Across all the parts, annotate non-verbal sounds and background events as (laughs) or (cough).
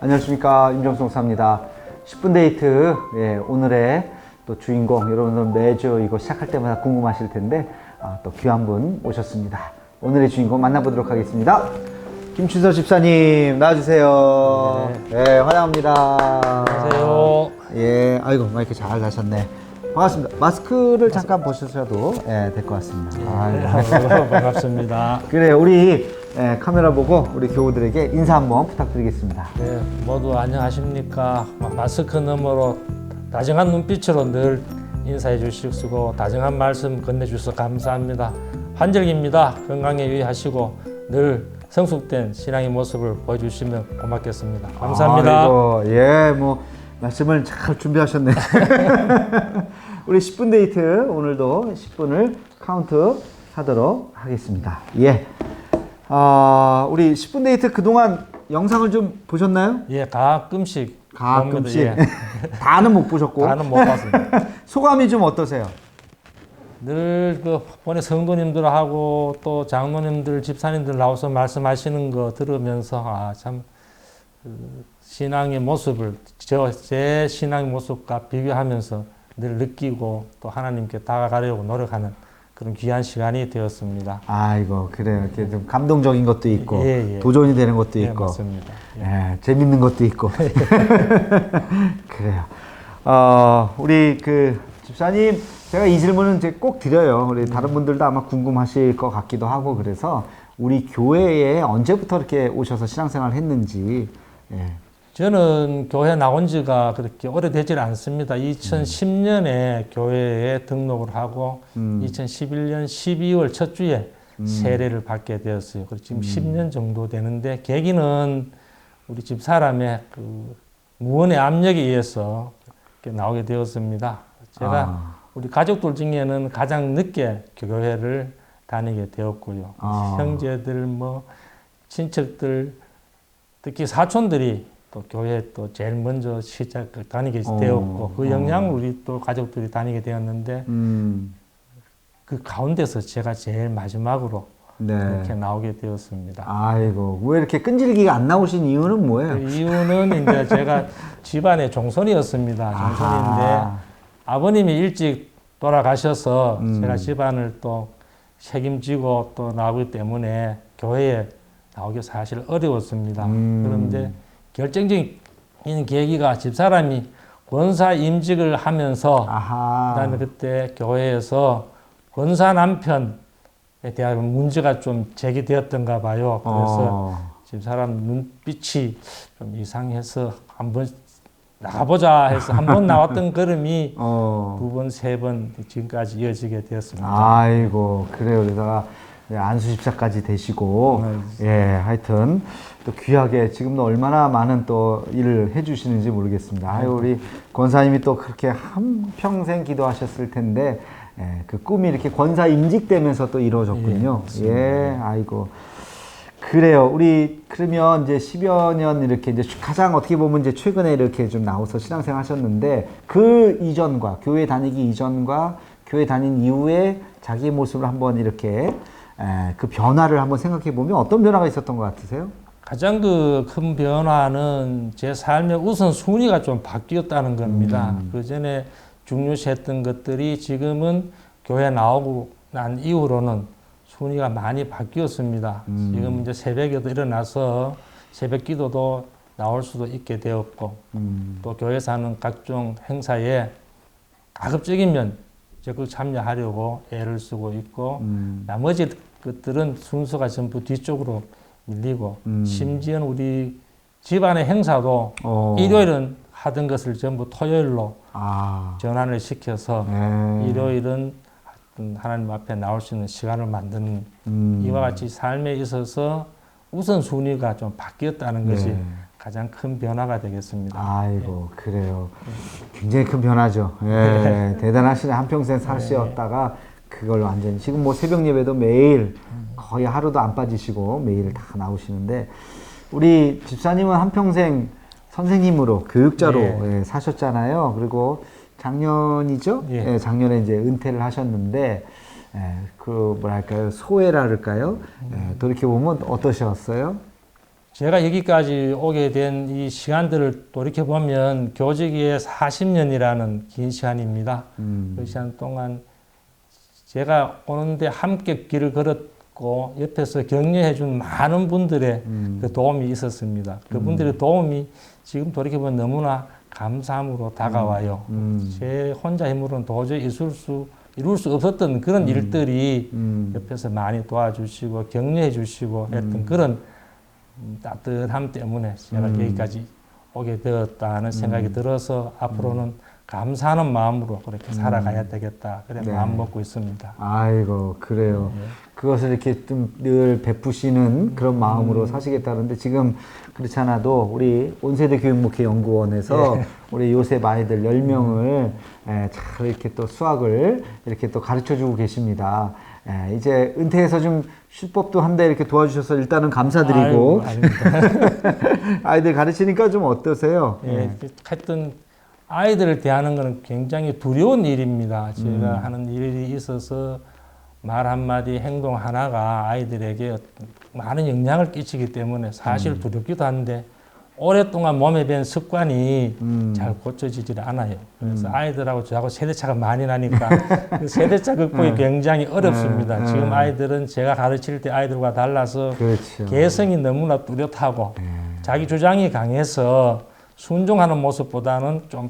안녕하십니까 임정수 목사입니다. 10분 데이트 예, 오늘의 또 주인공 여러분들 매주 이거 시작할 때마다 궁금하실 텐데 아, 또 귀한 분 오셨습니다. 오늘의 주인공 만나보도록 하겠습니다. 김춘서 집사님 나와주세요. 네, 환영합니다. 안녕하세요. 예, 아이고 마이크 잘 가셨네. 반갑습니다. 마스크를 잠깐 보셔도 예, 될 것 같습니다. 아이고. 아이고, 반갑습니다. 그래요, 우리 예, 카메라 보고 우리 교우들에게 인사 한번 부탁드리겠습니다. 네, 모두 안녕하십니까. 마- 마스크 너머로 다정한 눈빛으로 늘 인사해 주시고 다정한 말씀 건네주셔서 감사합니다. 환절기입니다. 건강에 유의하시고 늘 성숙된 신앙의 모습을 보여주시면 고맙겠습니다. 감사합니다. 아이고, 예, 뭐 말씀을 잘 준비하셨네. (laughs) 우리 10분 데이트 오늘도 10분을 카운트 하도록 하겠습니다. 예. 아, 우리 10분 데이트 그동안 영상을 좀 보셨나요? 예, 가끔씩 가끔씩. 봅니다. (laughs) 다는 못 보셨고. 예, 다는 못 봤습니다. (laughs) 소감이 좀 어떠세요? 늘 그 본의 성도님들하고 또 장로님들, 집사님들 나와서 말씀하시는 거 들으면서 아참 그 신앙의 모습을 저 제 신앙의 모습과 비교하면서 늘 느끼고 또 하나님께 다가가려고 노력하는 그런 귀한 시간이 되었습니다. 아이고, 그래요. 이렇게 좀 감동적인 것도 있고, 예, 예. 도전이 되는 것도 예, 있고, 맞습니다. 예, 재밌는 것도 있고. (laughs) (laughs) 그래요. 어, 우리 그 집사님, 제가 이 질문은 이제 꼭 드려요. 우리 다른 분들도 아마 궁금하실 것 같기도 하고 그래서 우리 교회에 언제부터 이렇게 오셔서 신앙생활 했는지. 예. 저는 교회 나온 지가 그렇게 오래되질 않습니다. 2010년에 교회에 등록을 하고 음. 2011년 12월 첫 주에 세례를 받게 되었어요. 그래서 지금 10년 정도 되는데 계기는 우리 집 사람의 그 무언의 압력에 의해서 나오게 되었습니다. 제가 아. 우리 가족들 중에는 가장 늦게 교회를 다니게 되었고요. 아. 형제들 뭐 친척들 특히 사촌들이 또 교회 또 제일 먼저 시작 다니게 어. 되었고 그 어. 영향을 우리 또 가족들이 다니게 되었는데 음, 그 가운데서 제가 제일 마지막으로 네. 이렇게 나오게 되었습니다. 아이고, 왜 이렇게 끈질기게 안 나오신 이유는 뭐예요? 그 이유는 이제 제가 (laughs) 집안의 종손이었습니다. 종손인데 아하. 아버님이 일찍 돌아가셔서 음. 제가 집안을 또 책임지고 또 나오기 때문에 교회에 나오기 사실 어려웠습니다. 음. 그런데 결정적인 계기가 집사람이 권사 임직을 하면서 아하. 나는 그때 교회에서 권사 남편에 대한 문제가 좀 제기되었던가 봐요. 그래서 어. 집사람 눈빛이 좀 이상해서 한번 나가보자 해서 한 번 나왔던 걸음이 (laughs) 어. 두 번, 세 번 지금까지 이어지게 되었습니다. 아이고 그래요. 그러다가 안수 집사까지 되시고 예 하여튼 또 귀하게 지금도 얼마나 많은 또 일을 해주시는지 모르겠습니다. 아유 우리 권사님이 또 그렇게 한 평생 기도하셨을 텐데 예, 그 꿈이 이렇게 권사 임직되면서 또 이루어졌군요. 예, 예, 아이고. 그래요. 우리 그러면 이제 10여 년 이렇게 이제 가장 어떻게 보면 이제 최근에 이렇게 좀 나와서 신앙생활 하셨는데 그 이전과 교회 다니기 이전과 교회 다닌 이후에 자기의 모습을 한번 이렇게 에, 그 변화를 한번 생각해 보면 어떤 변화가 있었던 것 같으세요? 가장 그 큰 변화는 제 삶의 우선 순위가 좀 바뀌었다는 겁니다. 그 전에 중요시했던 것들이 지금은 교회 나오고 난 이후로는 순위가 많이 바뀌었습니다. 지금 이제 새벽에도 일어나서 새벽 기도도 나올 수도 있게 되었고 음, 또 교회에서 하는 각종 행사에 가급적이면 적극 참여하려고 애를 쓰고 있고 음, 나머지 것들은 순서가 전부 뒤쪽으로 밀리고 음. 심지어 우리 집안의 행사도 어, 일요일은 하던 것을 전부 토요일로 아, 전환을 시켜서 네. 일요일은 하나님 앞에 나올 수 있는 시간을 만드는 음, 이와 같이 삶에 있어서 우선 순위가 좀 바뀌었다는 것이 네. 가장 큰 변화가 되겠습니다. 아이고 그래요. 굉장히 큰 변화죠. 예, 대단하시네. 한 평생 사시었다가 그걸 완전히 지금 뭐 새벽 예배도 매일 거의 하루도 안 빠지시고 매일 다 나오시는데 우리 집사님은 한 평생 선생님으로 교육자로 예. 예, 사셨잖아요. 그리고 작년이죠? 예. 예, 작년에 이제 은퇴를 하셨는데 예, 그 뭐랄까요 소외라 그럴까요? 예, 돌이켜 보면 어떠셨어요? 제가 여기까지 오게 된 이 시간들을 돌이켜 보면 교직의 40년이라는 긴 시간입니다. 음. 그 시간 동안 제가 오는데 함께 길을 걸었고 옆에서 격려해 준 많은 분들의 음. 그 도움이 있었습니다. 그분들의 도움이 지금 돌이켜보면 너무나 감사함으로 다가와요. 음. 제 혼자 힘으로는 도저히 있을 수, 이룰 수 없었던 그런 일들이 음. 옆에서 많이 도와주시고 격려해 주시고 했던 그런 음, 따뜻함 때문에 제가 음. 여기까지 오게 되었다는 생각이 들어서 앞으로는 감사하는 마음으로 그렇게 살아가야 되겠다. 그래 네. 마음 먹고 있습니다. 아이고 그래요. 네. 그것을 이렇게 좀 늘 베푸시는 그런 음. 마음으로 사시겠다는데 지금 그렇지 않아도 우리 온세대 교육목회 연구원에서 네. 우리 요셉 아이들 10명을 잘 이렇게 또 수학을 이렇게 또 가르쳐 주고 계십니다. 예, 이제 은퇴해서 좀 쉴 법도 한데 이렇게 도와주셔서 일단은 감사드리고 아이고. (laughs) 아이들 가르치니까 좀 어떠세요? 예, 하여튼 아이들을 대하는 것은 굉장히 두려운 일입니다. 제가 음. 하는 일이 있어서 말 한마디, 행동 하나가 아이들에게 많은 영향을 끼치기 때문에 사실 음. 두렵기도 한데 오랫동안 몸에 밴 습관이 음. 잘 고쳐지질 않아요. 그래서 아이들하고 저하고 세대차가 많이 나니까 (laughs) 그 세대차 극복이 네. 굉장히 어렵습니다. 네, 지금 네. 아이들은 제가 가르칠 때 아이들과 달라서 그렇죠. 개성이 너무나 뚜렷하고 예. 자기 주장이 강해서 순종하는 모습보다는 좀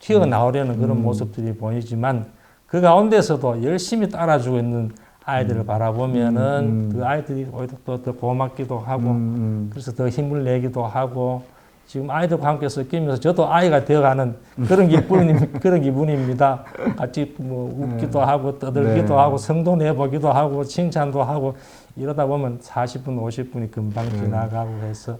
튀어나오려는 그런 음. 모습들이 보이지만 그 가운데서도 열심히 따라주고 있는 아이들을 바라보면은 음. 그 아이들이 오히려 또 더 고맙기도 하고 음, 음. 그래서 더 힘을 내기도 하고 지금 아이들과 함께 섞이면서 저도 아이가 되어가는 그런 기분 (laughs) 그런 기분입니다. 같이 뭐 웃기도 하고 떠들기도 네. 하고 성도 내보기도 하고 칭찬도 하고 이러다 보면 40분 50분이 금방 네. 지나가고 해서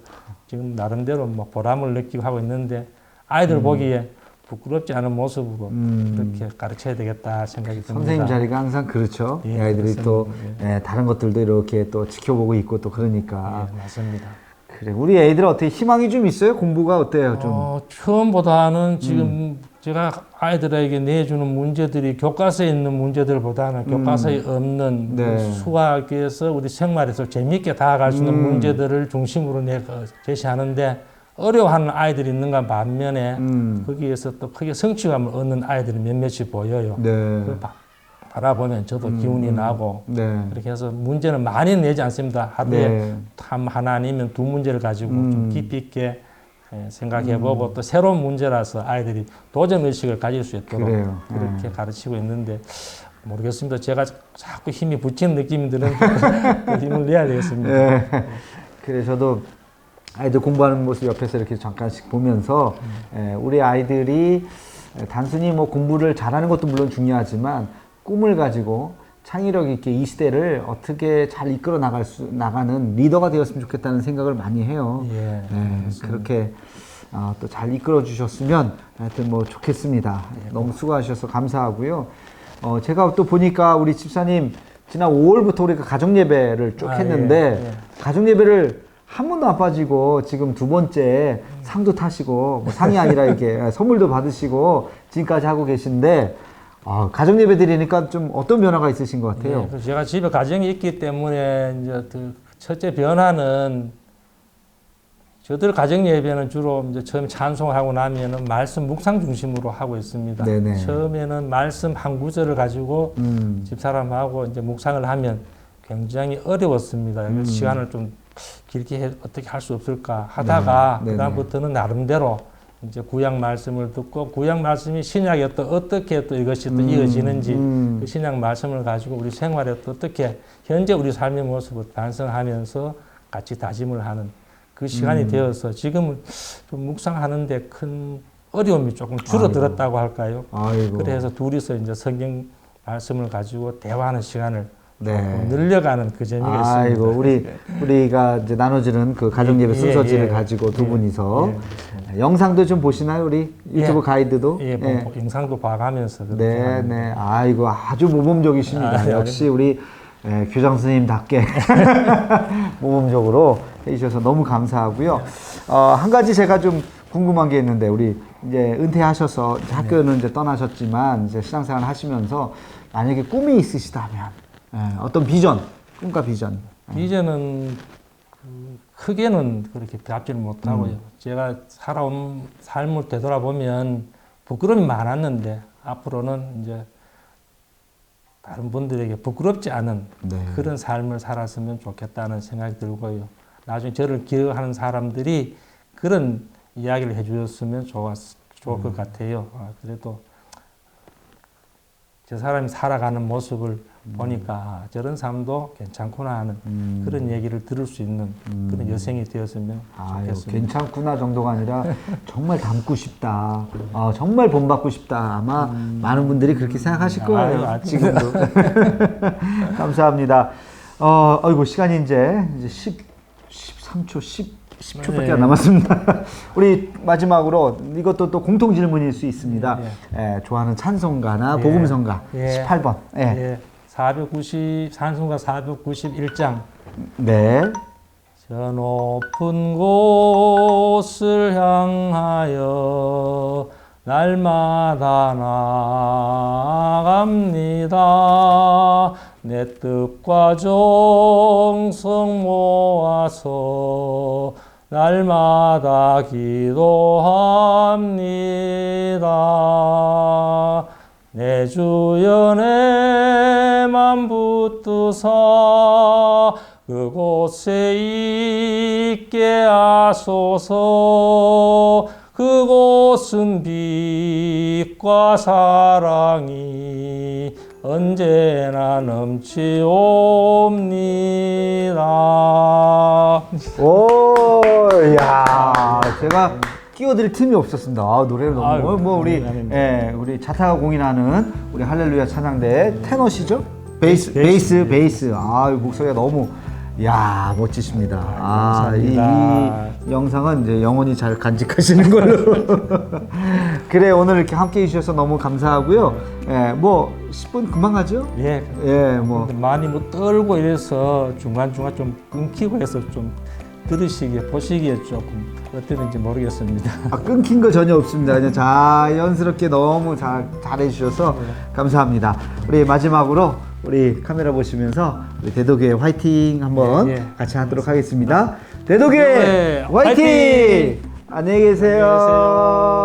지금 나름대로 뭐 보람을 느끼고 하고 있는데 아이들 보기에 부끄럽지 않은 모습으로 음. 그렇게 가르쳐야 되겠다 생각이 듭니다. 선생님 자리가 항상 그렇죠. 예, 이 아이들이 또 그렇습니다. 예, 다른 것들도 이렇게 또 지켜보고 있고 또 그러니까 예, 맞습니다. 그래 우리 애들 어떻게 희망이 좀 있어요? 공부가 어때요? 좀 어, 처음보다는 지금 음. 제가 아이들에게 내주는 문제들이 교과서에 있는 문제들보다는 교과서에 없는 음. 네. 그 수학에서 우리 생활에서 재미있게 다가갈 수 있는 음. 문제들을 중심으로 내 어, 제시하는데 어려워하는 아이들이 있는가 반면에 음. 거기에서 또 크게 성취감을 얻는 아이들이 몇몇이 보여요. 네. 그 바, 바라보면 저도 기운이 나고 네. 그렇게 해서 문제는 많이 내지 않습니다. 하루에 네. 한 하나 아니면 두 문제를 가지고 음. 좀 깊이 있게 예, 생각해보고 또 새로운 문제라서 아이들이 도전 의식을 가질 수 있도록 그래요. 그렇게 가르치고 있는데 모르겠습니다. 제가 자꾸 힘이 붙이는 느낌이 드는데 그 힘을 내야 되겠습니다. 예. 그래 저도 아이들 공부하는 모습 옆에서 이렇게 잠깐씩 보면서 예, 우리 아이들이 단순히 뭐 공부를 잘하는 것도 물론 중요하지만 꿈을 가지고 창의력 있게 이 시대를 어떻게 잘 이끌어 나갈 수 나가는 리더가 되었으면 좋겠다는 생각을 많이 해요. 예, 네, 그렇게 어, 또잘 이끌어 주셨으면 하여튼 뭐 좋겠습니다. 너무 수고하셔서 감사하고요. 어, 제가 또 보니까 우리 집사님 지난 5월부터 우리가 가정 예배를 쭉 아, 했는데 예, 예. 가정 예배를 한 번도 안 빠지고 지금 두 번째 상도 타시고 뭐 상이 아니라 이렇게 (laughs) 선물도 받으시고 지금까지 하고 계신데 아, 가정 예배 드리니까 좀 어떤 변화가 있으신 것 같아요. 예, 그래서 제가 집에 가정이 있기 때문에 이제 그 첫째 변화는 저들 가정 예배는 주로 이제 처음 찬송을 하고 나면은 말씀 묵상 중심으로 하고 있습니다. 네네. 처음에는 말씀 한 구절을 가지고 음, 집사람하고 이제 묵상을 하면 굉장히 어려웠습니다. 음. 시간을 좀 길게 해, 어떻게 할 수 없을까 하다가 네, 네, 그다음부터는 나름대로 이제 구약 말씀을 듣고 구약 말씀이 신약에 또 어떻게 또 이것이 또 음, 이어지는지 음. 그 신약 말씀을 가지고 우리 생활에 또 어떻게 현재 우리 삶의 모습을 반성하면서 같이 다짐을 하는 그 시간이 음. 되어서 지금은 좀 묵상하는데 큰 어려움이 조금 줄어들었다고 할까요? 아이고. 그래서 둘이서 이제 성경 말씀을 가지고 대화하는 시간을 네. 늘려가는 그 재미가 있습니다. 아이고 우리 (laughs) 우리가 이제 나눠주는 그 가정 예배 예, 순서지를 예. 가지고 두 예, 분이서 예, 영상도 좀 보시나요 우리 유튜브 예. 가이드도? 예, 뭐 영상도 봐가면서 네. 네. 아이고 아주 모범적이십니다. 아, 네, 역시 우리 예, 교장 선생님답게 (laughs) (laughs) 모범적으로 해주셔서 너무 감사하고요. 어, 한 가지 제가 좀 궁금한 게 있는데 우리 이제 은퇴하셔서 이제 학교는 이제 떠나셨지만 이제 신앙생활 하시면서 만약에 꿈이 있으시다면 예, 어떤 비전, 꿈과 비전. 이제는 그 크게는 그렇게 뵙지는 못하고요. 제가 살아온 삶을 되돌아보면 부끄러움이 많았는데 앞으로는 이제 다른 분들에게 부끄럽지 않은 네. 그런 삶을 살았으면 좋겠다는 생각이 들고요. 나중에 저를 기억하는 사람들이 그런 이야기를 해주셨으면 좋았, 좋을 음. 것 같아요. 아, 그래도 저 사람이 살아가는 모습을 보니까 아, 저런 삶도 괜찮구나 하는 음. 그런 얘기를 들을 수 있는 그런 여성이 되었으면 아유, 좋겠습니다. 괜찮구나 정도가 아니라 (laughs) 정말 닮고 싶다. 아, 정말 본받고 싶다. 아마 많은 분들이 그렇게 생각하실 거예요. 음. 아유. 지금도. (laughs) (laughs) 감사합니다. 어, 어이구 시간이 이제 이제 10 13초 10 10초밖에 네. 안 남았습니다. 우리 마지막으로 이것도 또 공통 질문일 수 있습니다. 예. 예, 좋아하는 찬송가나 예. 복음성가 예. 18번. 예. 예, 490 산수가 491장 네. 저 높은 곳을 향하여 날마다 나아갑니다. 내 뜻과 정성 모아서 날마다 기도합니다. 내 주여 내맘 붙드사 그곳에 있게 하소서 그곳은 빛과 사랑이 언제나 넘치옵니다. 오, 야, 제가 끼어들 틈이 없었습니다. 아, 노래를 너무 아유, 뭐 우리. 예, 우리 자타가 공인하는 우리 할렐루야 찬양대 테너시죠? 베이스, 베이스, 베이스, 베이스. 아, 목소리가 너무 야 멋지십니다. 아, 이. 이 영상은 이제 영원히 잘 간직하시는 걸로. (laughs) 그래 오늘 이렇게 함께 해주셔서 너무 감사하고요. 예, 뭐 10분 금방 가죠? 예, 예, 뭐 많이 뭐 떨고 이래서 중간 중간 좀 끊기고 해서 좀 들으시기에 보시기에 조금 어땠는지 모르겠습니다. 아, 끊긴 거 전혀 없습니다. 그냥 자연스럽게 너무 잘 잘해주셔서 감사합니다. 우리 마지막으로 우리 카메라 보시면서 우리 대도교회 화이팅 한번 예, 예. 같이 하도록 하겠습니다. 대도교회 네, 화이팅! 화이팅! 안녕히 계세요. 안녕히 계세요.